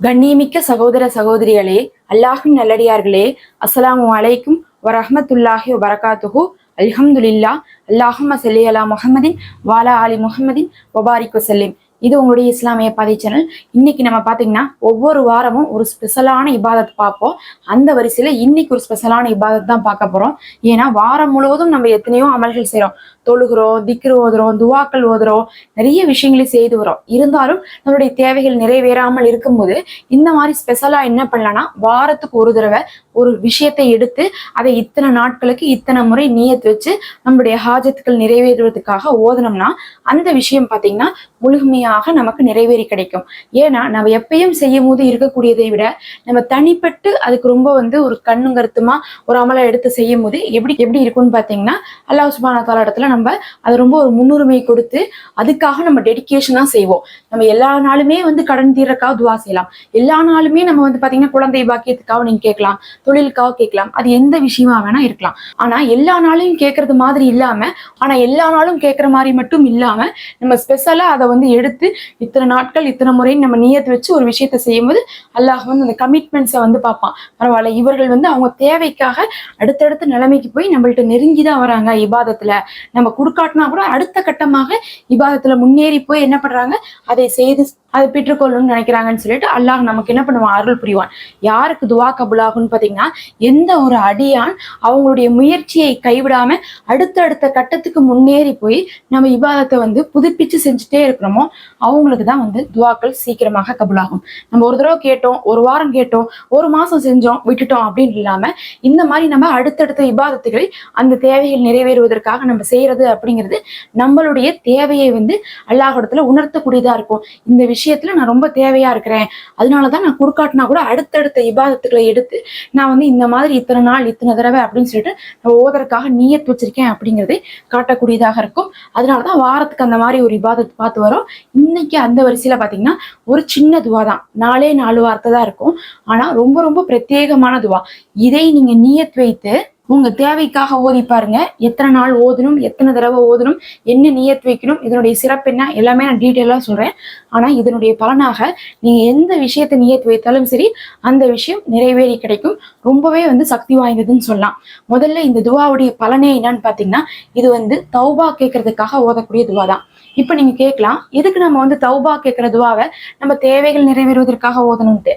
கண்ணியமிக்க சகோதர சகோதரிகளே அல்லாஹின் நல்லடியார்களே அஸ்லாம் அலைக்கும் வரஹமத்துல்லாஹி வரகாத்துஹு அல்ஹம்துலில்லா அல்லாஹும்ம சல்லி அலா முஹம்மதின் வாலா அலி முஹம்மதின் ஒபாரிக்கு வசல்லிம் இது உங்களுடைய இஸ்லாமிய பாதை சேனல் இன்னைக்கு நம்ம பார்த்தீங்கன்னா ஒவ்வொரு வாரமும் ஒரு ஸ்பெஷலான இபாதத் பார்ப்போம். அந்த வரிசையில இன்னைக்கு ஒரு ஸ்பெஷலான இபாதத் தான் பார்க்க போறோம். ஏன்னா வாரம் முழுவதும் நம்ம எத்தனையோ அமல்கள் செய்கிறோம் தொழுகிறோம் திக்ரு ஓதுறோம் துவாக்கள் ஓதுறோம் நிறைய விஷயங்களை செய்து வரோம் இருந்தாலும் நம்மளுடைய தேவைகள் நிறைவேறாமல் இருக்கும்போது இந்த மாதிரி ஸ்பெஷலா என்ன பண்ணலாம்னா வாரத்துக்கு ஒரு தடவை ஒரு விஷயத்தை எடுத்து அதை இத்தனை நாட்களுக்கு இத்தனை முறை நீயத்து வச்சு நம்மளுடைய ஹாஜத்துக்கள் நிறைவேறுவதற்காக ஓதனம்னா அந்த விஷயம் பார்த்தீங்கன்னா முழுமையாக நமக்கு நிறைவேறி கிடைக்கும். ஏன்னா நம்ம எப்பயும் செய்யும் போது இருக்கக்கூடியதை விட நம்ம தனிப்பட்டு அதுக்கு ரொம்ப வந்து ஒரு கண்ணும் கருத்துமா ஒரு அமலை எடுத்து செய்யும் போது எப்படி எப்படி இருக்கும்னு பார்த்தீங்கன்னா அல்லாஹ் சுபான தாலா இடத்துல நம்ம அதை ரொம்ப ஒரு முன்னுரிமை கொடுத்து அதுக்காக நம்ம டெடிக்கேஷனாக செய்வோம். நம்ம எல்லா நாளுமே வந்து கடன் தீர்றக்காக துவா செய்யலாம். எல்லா நாளுமே நம்ம வந்து பார்த்தீங்கன்னா குழந்தை பாக்கியத்துக்காக நீங்க கேட்கலாம் தொழிலுக்காக கேட்கலாம். அது எந்த விஷயமா வேணா இருக்கலாம். ஆனா எல்லா நாளையும் கேட்கறது மாதிரி இல்லாம ஆனா எல்லா நாளும் கேட்குற மாதிரி மட்டும் இல்லாம நம்ம ஸ்பெஷலாக அதை வந்து எடுத்து இத்தனை நாட்கள் இத்தனை முறை நம்ம நியத்து வச்சு ஒரு விஷயத்த செய்யும்போது அல்லாஹ் வந்து அந்த கமிட்மெண்ட்ஸை வந்து பார்ப்பான். பரவாயில்ல இவர்கள் வந்து அவங்க தேவைக்காக அடுத்தடுத்த நிலைமைக்கு போய் நம்மள்ட்ட நெருங்கி தான் வராங்க இபாதத்தில். நம்ம கொடுக்காட்டினா கூட அடுத்த கட்டமாக இபாதத்துல முன்னேறி போய் என்ன பண்றாங்க? அதை செய்து அதை பெற்றுக்கொள்ளணும்னு நினைக்கிறாங்கன்னு சொல்லிட்டு அல்லாஹ் நமக்கு என்ன பண்ணுவான்? அருள் புரிவான். யாருக்கு துவா கபுலாகும்னு பார்த்தீங்கன்னா எந்த ஒரு அடியான் அவங்களுடைய முயற்சியை கைவிடாம அடுத்தடுத்த கட்டத்துக்கு முன்னேறி போய் நம்ம இபாதத்தை வந்து புதுப்பிச்சு செஞ்சுட்டே இருக்கிறோமோ அவங்களுக்கு தான் வந்து துவாக்கள் சீக்கிரமாக கபுலாகும். நம்ம ஒரு தடவை கேட்டோம் ஒரு வாரம் கேட்டோம் ஒரு மாசம் செஞ்சோம் விட்டுட்டோம் அப்படின்னு இல்லாம இந்த மாதிரி நம்ம அடுத்தடுத்த இபாதத்துகளை அந்த தேவைகள் நிறைவேறுவதற்காக நம்ம செய்யறது அப்படிங்கிறது நம்மளுடைய தேவையை வந்து அல்லாஹ் இடத்துல உணர்த்தக்கூடியதா இருக்கும். இந்த விஷயம் விஷயத்துல நான் ரொம்ப தேவையா இருக்கிறேன். அதனாலதான் நான் குறுக்காட்டினா கூட அடுத்தடுத்த இபாதத்துக்களை எடுத்து நான் வந்து இந்த மாதிரி இத்தனை நாள் இத்தனை தடவை அப்படின்னு சொல்லிட்டு நான் ஓதறதுக்காக நீயத்து வச்சிருக்கேன் அப்படிங்கிறதை காட்டக்கூடியதாக இருக்கும். அதனாலதான் வாரத்துக்கு அந்த மாதிரி ஒரு இபாதத்தை பார்த்து வரோம். இன்னைக்கு அந்த வரிசையில பாத்தீங்கன்னா ஒரு சின்ன துவா தான். நாலே நாலு வார்த்தை தான் இருக்கும். ஆனா ரொம்ப ரொம்ப பிரத்யேகமான துவா. இதை நீங்க நீயத் வைத்து உங்க தேவைக்காக ஓதி பாருங்க. எத்தனை நாள் ஓதணும் எத்தனை தடவை ஓதணும் என்ன நியத் வைக்கணும் இதனுடைய சிறப்பு என்ன எல்லாமே நான் டீட்டெயிலாக சொல்றேன். ஆனா இதனுடைய பலனாக நீங்க எந்த விஷயத்தை நியத் வைத்தாலும் சரி அந்த விஷயம் நிறைவேறி கிடைக்கும். ரொம்பவே வந்து சக்தி வாய்ந்ததுன்னு சொல்லலாம். முதல்ல இந்த துவாவுடைய பலனே என்னன்னு பாத்தீங்கன்னா இது வந்து தௌபா கேட்கறதுக்காக ஓதக்கூடிய துவா தான். இப்போ நீங்க கேட்கலாம் எதுக்கு நம்ம வந்து தௌபா கேட்கிற துவாவை நம்ம தேவைகள் நிறைவேறுவதற்காக ஓதணும்ட்டு?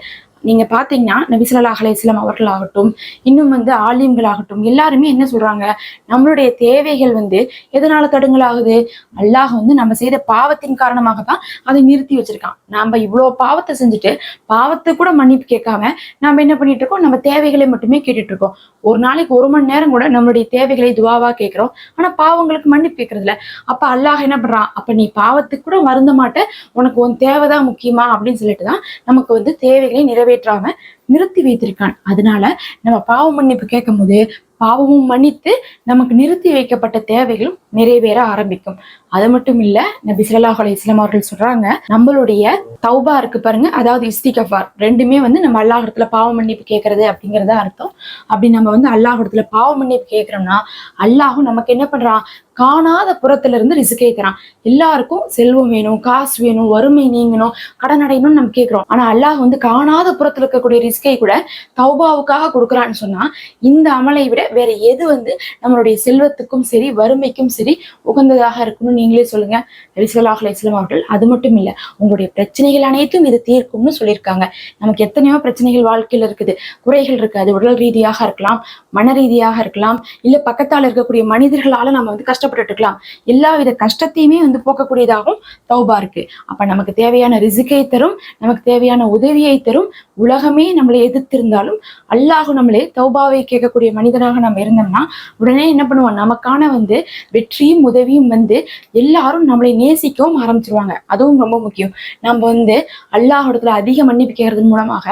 நீங்க பாத்தீங்கன்னா நபிசல்லா அலையம் அவர்கள் ஆகட்டும் இன்னும் வந்து ஆலிம்கள் ஆகட்டும் எல்லாருமே என்ன சொல்றாங்க? நம்மளுடைய தேவைகள் வந்து எதனால தடுங்கலாகுது? அல்லாஹ் வந்து நம்ம செய்த பாவத்தின் காரணமாக தான் அதை நிறுத்தி வச்சிருக்கான். நாம இவ்வளோ பாவத்தை செஞ்சுட்டு பாவத்தை கூட மன்னிப்பு கேட்காம நம்ம என்ன பண்ணிட்டு இருக்கோம்? நம்ம தேவைகளை மட்டுமே கேட்டுட்டு இருக்கோம். ஒரு நாளைக்கு ஒரு மணி நேரம் கூட நம்மளுடைய தேவைகளை துவாவா கேட்கிறோம். ஆனா பாவங்களுக்கு மன்னிப்பு கேட்கறது இல்ல அப்ப அல்லாஹ் என்ன பண்றான்? அப்ப நீ பாவத்துக்கு கூட மருந்த மாட்ட உனக்கு உன் தேவைதான் முக்கியமா அப்படின்னு சொல்லிட்டு தான் நமக்கு வந்து தேவைகளை நிறைவேற்றாம நிறுத்தி வைத்திருக்கான். அதனால நம்ம பாவ மன்னிப்பு கேட்கும் போது பாவமும் மன்னித்து நமக்கு நிறுத்தி வைக்கப்பட்ட தேவைகளும் நிறைவேற ஆரம்பிக்கும். அது மட்டும் இல்ல நபி ஸல்லல்லாஹு அலி இஸ்லாம் அவர்கள் சொல்றாங்க நம்மளுடைய தௌபா இருக்கு பாருங்க அதாவது இஸ்திகஃபார். ரெண்டுமே வந்து நம்ம அல்லாஹிடத்துல பாவ மன்னிப்பு கேட்கறது அப்படிங்கறத அர்த்தம். அப்படி நம்ம வந்து அல்லாஹிடத்துல பாவ மன்னிப்பு கேட்கிறோம்னா அல்லாஹும் நமக்கு என்ன பண்றான்? காணாத புறத்துல இருந்து ரிசுக்கை தரான். எல்லாருக்கும் செல்வம் வேணும் காசு வேணும் வறுமை நீங்கணும் கடன் அடையணும்னு நம்ம கேட்கிறோம். ஆனா அல்லாஹ் வந்து காணாத புறத்துல இருக்கக்கூடிய ரிஸ்கை கூட தௌபாவுக்காக கொடுக்குறான்னு சொன்னா இந்த அமலை விட வேற எது வந்து நம்மளுடைய செல்வத்துக்கும் சரி வறுமைக்கும் சரி உகந்ததாக இருக்கணும்னு நீங்களே சொல்லுங்க. நபிசல்லாஹ் இஸ்லாம் அவர்கள் அது மட்டும் இல்ல உங்களுடைய பிரச்சனைகள் அனைத்தும் இது தீர்க்கும்னு சொல்லியிருக்காங்க. நமக்கு எத்தனையோ பிரச்சனைகள் வாழ்க்கையில இருக்குது. குறைகள் இருக்காது. அது உடல் ரீதியாக இருக்கலாம் மன ரீதியாக இருக்கலாம் இல்ல பக்கத்தால இருக்கக்கூடிய மனிதர்களால நம்ம வந்து கஷ்டப்பட்டு இருக்கலாம் எல்லா வித கஷ்டத்தையுமே வந்து போக்கக்கூடியதாகவும் தௌபா இருக்கு. அப்ப நமக்கு தேவையான ரிசுக்கை தரும் நமக்கு தேவையான உதவியை தரும். உலகமே நம்மளை எதிர்த்திருந்தாலும் அல்லாஹ் நம்மளே தௌபாவை கேட்கக்கூடிய மனிதனாக நம்ம இருந்தோம்னா உடனே என்ன பண்ணுவோம்? நமக்கான வந்து வெற்றியும் உதவியும் வந்து எல்லாரும் நம்மளை நேசிக்கவும் ஆரம்பிச்சிருவாங்க. அதுவும் ரொம்ப முக்கியம். நம்ம வந்து அல்லாஹிடத்துல அதிக மன்னிப்பு கேட்கறதன் மூலமாக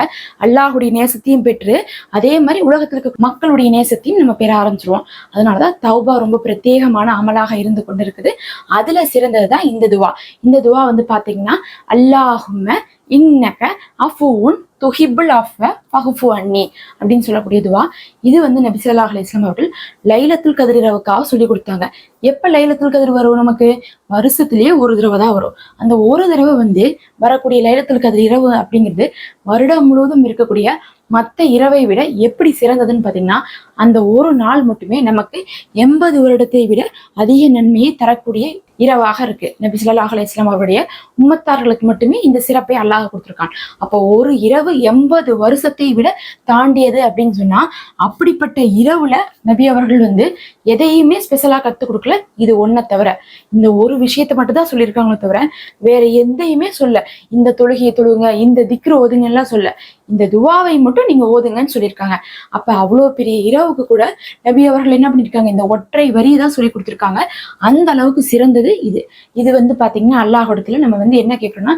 அல்லாஹுடைய நேசத்தையும் பெற்று அதே மாதிரி உலகத்தில் இருக்க மக்களுடைய நேசத்தையும் நம்ம பெற ஆரம்பிச்சிருவோம். அதனாலதான் தௌபா ரொம்ப பிரத்யேகமான அமலாக இருந்து கொண்டிருக்குது. அதுல சிறந்தது தான் இந்த துவா. இந்த துவா வந்து பாத்தீங்கன்னா அல்லாஹும இன்னக அஃபூன் துஹிபுல் ஆஃப் ஃபஹுஃபு அன்னி அப்படின்னு சொல்லக்கூடிய துவா. இது வந்து நபிசல்லா அலி இஸ்லாம் அவர்கள் லைலத்துல் கதிர் இரவுக்காக சொல்லி கொடுத்தாங்க. எப்ப லைலத்துல் கதிர் வரும் நமக்கு? வருஷத்துலயே ஒரு தடவை தான் வரும். அந்த ஒரு தடவை வந்து வரக்கூடிய லைலத்துல் கதிர் இரவு அப்படிங்கிறது வருடம் முழுவதும் இருக்கக்கூடிய மற்ற இரவை விட எப்படி சிறந்ததுன்னு பார்த்தீங்கன்னா அந்த ஒரு நாள் மட்டுமே நமக்கு எண்பது வருடத்தை விட அதிக நன்மையை தரக்கூடிய இரவாக இருக்கு. நபி ஸல்லல்லாஹு அலி இஸ்லாம் அவருடைய உம்மத்தார்களுக்கு மட்டுமே இந்த சிறப்பை அல்லாஹ் கொடுத்துருக்கான். அப்போ ஒரு இரவு எண்பது வருஷத்தை விட தாண்டியது அப்படின்னு சொன்னா அப்படிப்பட்ட இரவுல நபி அவர்கள் வந்து எதையுமே ஸ்பெஷலா கற்றுக் கொடுக்கல. இது ஒன்றை தவிர இந்த ஒரு விஷயத்தை மட்டும் தான் சொல்லியிருக்காங்களே தவிர வேற எந்தையுமே சொல்ல இந்த தொழுகையை தொழுங்க இந்த திக்ரு ஓதுங்க எல்லாம் சொல்ல இந்த துவாவை மட்டும் நீங்க ஓதுங்கன்னு சொல்லியிருக்காங்க. அப்ப அவ்வளோ பெரிய இரவு அளவுக்கு கூட நபி அவர்கள் என்ன பண்ணியிருக்காங்க இந்த ஒற்றை வரி தான் சொல்லி கொடுத்துருக்காங்க. அந்த அளவுக்கு சிறந்தது இது. இது வந்து பார்த்தீங்கன்னா அல்லாஹிடத்துல நம்ம வந்து என்ன கேட்குறோம்னா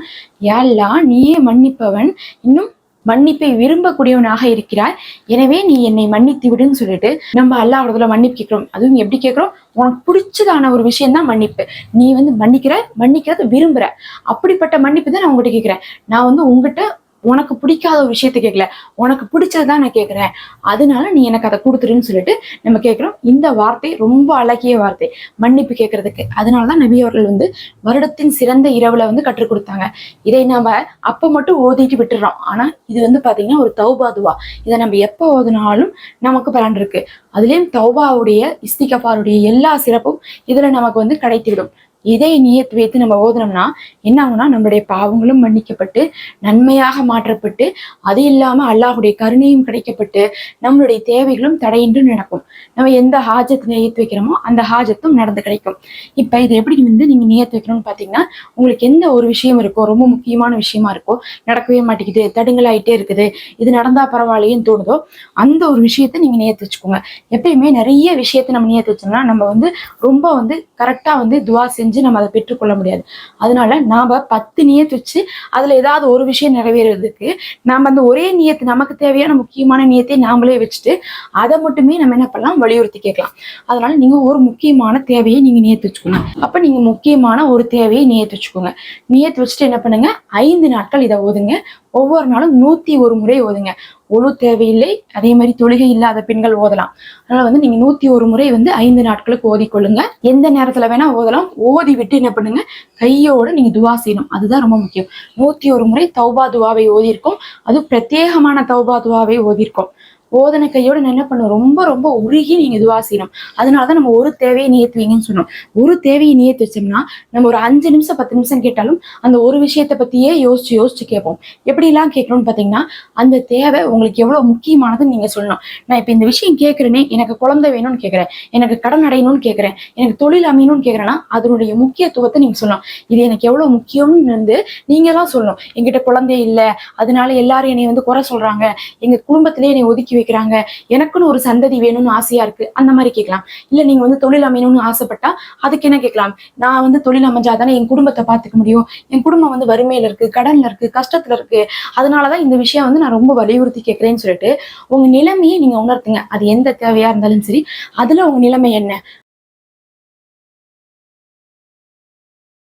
யாழ்லா நீயே மன்னிப்பவன். இன்னும் மன்னிப்பை விரும்பக்கூடியவனாக இருக்கிறாய். எனவே நீ என்னை மன்னித்து விடுன்னு சொல்லிட்டு நம்ம அல்லாஹிடத்துல மன்னிப்பு கேட்கிறோம். அதுவும் எப்படி கேட்கிறோம்? உனக்கு பிடிச்சதான ஒரு விஷயம் தான் மன்னிப்பு. நீ வந்து மன்னிக்கிற மன்னிக்கிறத விரும்புற. அப்படிப்பட்ட மன்னிப்பு தான் நான் உங்ககிட்ட கேட்கிறேன். நான் வந்து உங்ககிட்ட உனக்கு பிடிக்காத ஒரு விஷயத்த கேட்கல உனக்கு பிடிச்சதுதான் நான் கேட்குறேன் அதனால நீ எனக்கு அதை கொடுத்துருன்னு சொல்லிட்டு நம்ம கேட்குறோம் இந்த வார்த்தை ரொம்ப அழகிய வார்த்தை. மன்னிப்பு கேட்கறதுக்கு அதனாலதான் நபி அவர்கள் வந்து வருடத்தின் சிறந்த இரவுல வந்து கற்றுக் கொடுத்தாங்க. இதை நாம அப்ப மட்டும் ஓதிட்டு விட்டுறோம். ஆனா இது வந்து பாத்தீங்கன்னா ஒரு தௌபாதுவா இதை நம்ம எப்ப ஓதுனாலும் நமக்கு பலன் இருக்கு. அதுலயும் தௌபாவுடைய இஸ்திகபாருடைய எல்லா சிறப்பும் இதுல நமக்கு வந்து கிடைத்துவிடும். இதை நியத்து வைத்து நம்ம ஓதுனோம்னா என்ன ஆகும்னா நம்மளுடைய பாவங்களும் மன்னிக்கப்பட்டு நன்மையாக மாற்றப்பட்டு அது இல்லாம அல்லாஹுடைய கருணையும் கிடைக்கப்பட்டு நம்மளுடைய தேவைகளும் தடையின்றி நடக்கும். நம்ம எந்த ஹாஜத்து நியத்து வைக்கிறோமோ அந்த ஹாஜத்தும் நடந்து கிடைக்கும். இப்ப இது எப்படி வந்து நீங்க நியத்து வைக்கணும்னு பாத்தீங்கன்னா உங்களுக்கு எந்த ஒரு விஷயம் இருக்கோ ரொம்ப முக்கியமான விஷயமா இருக்கோ நடக்கவே மாட்டேங்குது தடுங்கலாயிட்டே இருக்குது இது நடந்தா பரவாயில்லையேன்னு தோணுதோ அந்த ஒரு விஷயத்த நீங்க நியத்து வச்சுக்கோங்க. எப்பயுமே நிறைய விஷயத்த நம்ம நியத்து வச்சோம்னா நம்ம வந்து ரொம்ப வந்து கரெக்டா வந்து துவா செஞ்சு நம்ம அதை பெற்றுக்கொள்ள முடியாது. அதனால நாம பத்து நியத்து வச்சு அதுல ஏதாவது ஒரு விஷயம் நிறைவேறதுக்கு நாம அந்த ஒரே நியத்து நமக்கு தேவையான முக்கியமான நியத்தை நாமளே வச்சுட்டு அதை மட்டுமே நம்ம என்ன பண்ணலாம்? வலியுறுத்தி கேட்கலாம். அதனால நீங்க ஒரு முக்கியமான தேவையை நீங்க நியத்து வச்சுக்கோங்க. அப்ப நீங்க முக்கியமான ஒரு தேவையை நியத்து வச்சுக்கோங்க. நியத்து வச்சுட்டு என்ன பண்ணுங்க? ஐந்து நாட்கள் இதை ஓதுங்க ஒவ்வொரு நாளும் நூத்தி ஒரு முறை ஓதுங்க. ஒழு தேவையில்லை அதே மாதிரி தொழுகை இல்லாத பெண்கள் ஓதலாம். அதனால வந்து நீங்க நூத்தி ஒரு முறை வந்து ஐந்து நாட்களுக்கு ஓதிக்கொள்ளுங்க எந்த நேரத்துல வேணா ஓதலாம். ஓதி விட்டு என்ன பண்ணுங்க? கையோட நீங்க துவா செய்யணும். அதுதான் ரொம்ப முக்கியம். நூத்தி ஒரு முறை தௌபா துவாவை ஓதியிருக்கோம். அது பிரத்யேகமான தௌபா துவாவை ஓதியிருக்கோம். போதனை கையோட நான் என்ன பண்ணும் ரொம்ப ரொம்ப உருகி நீங்க துவா செய்யணும். அதனாலதான் நம்ம ஒரு தேவையை நியத்து வைங்கன்னு சொன்னோம். ஒரு தேவையை நியத்து வச்சோம்னா நம்ம ஒரு அஞ்சு நிமிஷம் பத்து நிமிஷம் கேட்டாலும் அந்த ஒரு விஷயத்தை பத்தியே யோசிச்சு யோசிச்சு கேட்போம். எப்படிலாம் கேட்கணும்னு பாத்தீங்கன்னா அந்த தேவை உங்களுக்கு எவ்வளவு முக்கியமானதுன்னு நீங்க சொல்லணும். நான் இப்ப இந்த விஷயம் கேட்கறேனே எனக்கு குழந்தை வேணும்னு கேட்கறேன் எனக்கு கடன் அடையணும்னு கேட்கறேன் எனக்கு தொழில் அமையணும்னு கேட்கறேன்னா அதனுடைய முக்கியத்துவத்தை நீங்க சொல்லணும் இது எனக்கு எவ்வளவு முக்கியம்னு வந்து நீங்க தான் சொல்லணும். என்கிட்ட குழந்தை இல்லை அதனால எல்லாரும் என்னை வந்து குறை சொல்றாங்க எங்க குடும்பத்திலே என்னை ஒதுக்கி வைக்கிறாங்க. எனக்குன்னு ஒரு சந்ததி வேணும்னு ஆசையா இருக்கு. அந்த மாதிரி கேட்கலாம். இல்ல நீங்க வந்து தொழில் அமையணும்னு ஆசைப்பட்டா அதுக்கு என்ன கேட்கலாம்? நான் வந்து தொழில் அமைஞ்சாதானே என் குடும்பத்தை பார்த்துக்க முடியும். என் குடும்பம் வந்து வறுமையில இருக்கு கடன்ல இருக்கு கஷ்டத்துல இருக்கு. அதனாலதான் இந்த விஷயம் வந்து நான் ரொம்ப வலியுறுத்தி கேட்கறேன்னு சொல்லிட்டு உங்க நிலைமையை நீங்க உணர்த்துங்க. அது எந்த தேவையா இருந்தாலும் சரி அதுல உங்க நிலைமை என்ன?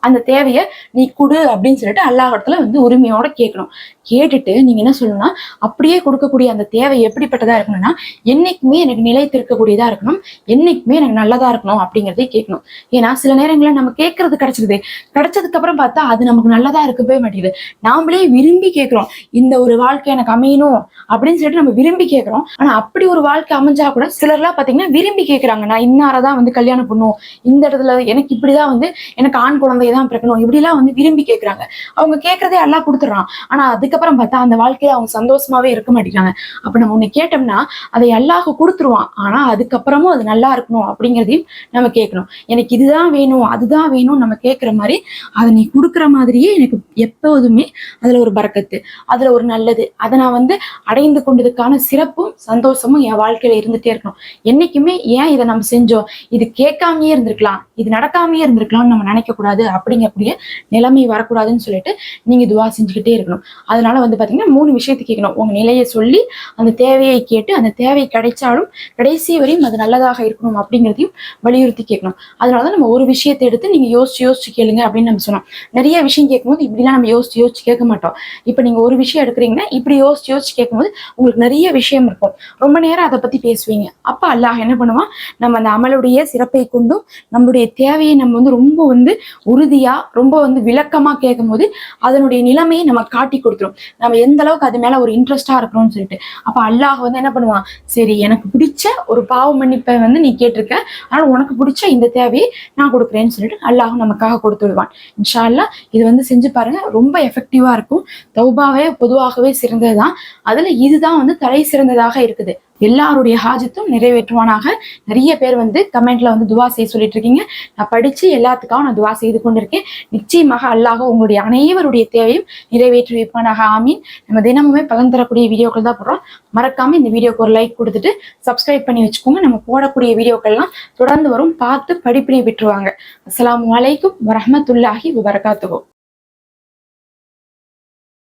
அந்த தேவையை நீ கொடு அப்படின்னு சொல்லிட்டு அல்லாஹிடத்துல வந்து உரிமையோட கேட்கணும் கேட்டுட்டு நீங்க என்ன சொல்லணும்னா அப்படியே கொடுக்கக்கூடிய அந்த தேவை எப்படிப்பட்டதா இருக்கணும்னா என்னைக்குமே எனக்கு நிலைத்திருக்கக்கூடியதா இருக்கணும் என்னைக்குமே எனக்கு நல்லதா இருக்கணும் அப்படிங்கிறதே கேட்கணும் ஏன்னா சில நேரங்களில் நம்ம கேட்கறது கிடைச்சிருது. கிடைச்சதுக்கு அப்புறம் பார்த்தா அது நமக்கு நல்லதா இருக்கவே மாட்டேங்குது. நாமளே விரும்பி கேட்கிறோம் இந்த ஒரு வாழ்க்கை எனக்கு அமையணும் அப்படின்னு சொல்லிட்டு நம்ம விரும்பி கேட்கிறோம் ஆனா அப்படி ஒரு வாழ்க்கை அமைஞ்சா கூட சிலர்லாம் பாத்தீங்கன்னா விரும்பி கேட்கறாங்க நான் இன்னாரதான் வந்து கல்யாணம் பண்ணும் இந்த இடத்துல எனக்கு இப்படிதான் வந்து எனக்கு ஆண் குழந்தையை தான் பிறக்கணும். இப்படிலாம் வந்து விரும்பி கேட்கறாங்க அவங்க கேட்கறதே எல்லாம் கொடுத்துட்றான். ஆனா அதுக்கப்புறம் பார்த்தா அந்த வாழ்க்கையில அவங்க சந்தோஷமாவே இருக்க மாட்டேங்கிறாங்க. அப்ப நம்ம ஒண்ணு கேட்டோம்னா அதை அல்லாஹ் கொடுத்துருவான். ஆனா அதுக்கப்புறமும் அது நல்லா இருக்கணும் அப்படிங்கிறதையும் நம்ம கேட்கணும் எனக்கு இதுதான் வேணும் அதுதான் வேணும் நம்ம கேட்கிற மாதிரி அதை நீ கொடுக்குற மாதிரியே எனக்கு எப்போதுமே அதுல ஒரு பறக்கத்து அதுல ஒரு நல்லது. அதை நான் வந்து அடைந்து கொண்டதுக்கான சிறப்பும் சந்தோஷமும் என் வாழ்க்கையில இருந்துட்டே இருக்கணும். என்னைக்குமே ஏன் இதை நம்ம செஞ்சோம்? இது கேட்காமயே இருந்திருக்கலாம். இது நடக்காமயே இருந்திருக்கலாம்னு நம்ம நினைக்க கூடாது அப்படிங்கக்கூடிய நிலைமை வரக்கூடாதுன்னு சொல்லிட்டு நீங்க துவா செஞ்சுக்கிட்டே இருக்கணும். அதனால வந்து பாத்தீங்கன்னா மூணு விஷயத்தை கேட்கணும். உங்க நிலையை சொல்லி அந்த தேவையை கேட்டு அந்த தேவை கிடைச்சாலும் கடைசி வரையும் அது நல்லதாக இருக்கணும் அப்படிங்கிறதையும் வலியுறுத்தி கேட்கணும். அதனால தான் நம்ம ஒரு விஷயத்தை எடுத்து நீங்க யோசிச்சு யோசிச்சு கேளுங்க அப்படின்னு நம்ம சொன்னோம். நிறைய விஷயம் கேட்கும்போது இப்படிலாம் நம்ம யோசிச்சு யோசிச்சு கேட்க மாட்டோம். இப்போ நீங்க ஒரு விஷயம் எடுக்கிறீங்கன்னா இப்படி யோசிச்சு யோசிச்சு கேட்கும்போது உங்களுக்கு நிறைய விஷயம் இருக்கும். ரொம்ப நேரம் அதை பத்தி பேசுவீங்க. அப்ப அல்லாஹ் என்ன பண்ணுவான்? நம்ம அந்த அமலுடைய சிறப்பை கொண்டும் நம்மளுடைய தேவையை நம்ம வந்து ரொம்ப வந்து உறுதி உறுதியா ரொம்ப வந்து விளக்கமா கேட்கும்போது அதனுடைய நிலைமையை நம்ம காட்டி கொடுத்துரும். நம்ம எந்த அளவுக்கு அது மேல ஒரு இன்ட்ரெஸ்டா இருக்கிறோம்னு சொல்லிட்டு. அப்ப அல்லாஹ் வந்து என்ன பண்ணுவான்? சரி எனக்கு பிடிச்ச ஒரு பாவ மன்னிப்பை வந்து நீ கேட்டிருக்க. அதனால உனக்கு பிடிச்ச இந்த தேவையை நான் கொடுக்குறேன்னு சொல்லிட்டு அல்லாஹ் நமக்காக கொடுத்து விடுவான். இன்ஷா அல்லாஹ் இது வந்து செஞ்சு பாருங்க. ரொம்ப எஃபெக்டிவா இருக்கும். தௌபாவே பொதுவாகவே சிறந்ததுதான். அதுல இதுதான் வந்து தலை சிறந்ததாக இருக்குது. எல்லாருடைய ஹாஜத்தும் நிறைவேற்றுவானாக. நிறைய பேர் வந்து கமெண்ட்ல வந்து துவா செய்ய சொல்லிட்டு இருக்கீங்க. நான் படிச்சு எல்லாத்துக்காகவும் நான் துவா செய்து கொண்டிருக்கேன். நிச்சயமாக அல்லாஹ் உங்களுடைய அனைவருடைய தேவையும் நிறைவேற்றி வைப்பானாக. ஆமீன். நம்ம தினமுமே பலன் தரக்கூடிய வீடியோக்கள் தான் போடுறோம். மறக்காம இந்த வீடியோக்கு ஒரு லைக் கொடுத்துட்டு சப்ஸ்கிரைப் பண்ணி வச்சுக்கோங்க. நம்ம போடக்கூடிய வீடியோக்கள்லாம் தொடர்ந்து வரும். பார்த்து படிப்பினை பெற்றுவாங்க. அஸ்லாம் வலைக்கும் வரமத்துல்லாஹி வபரகாத்துஹு.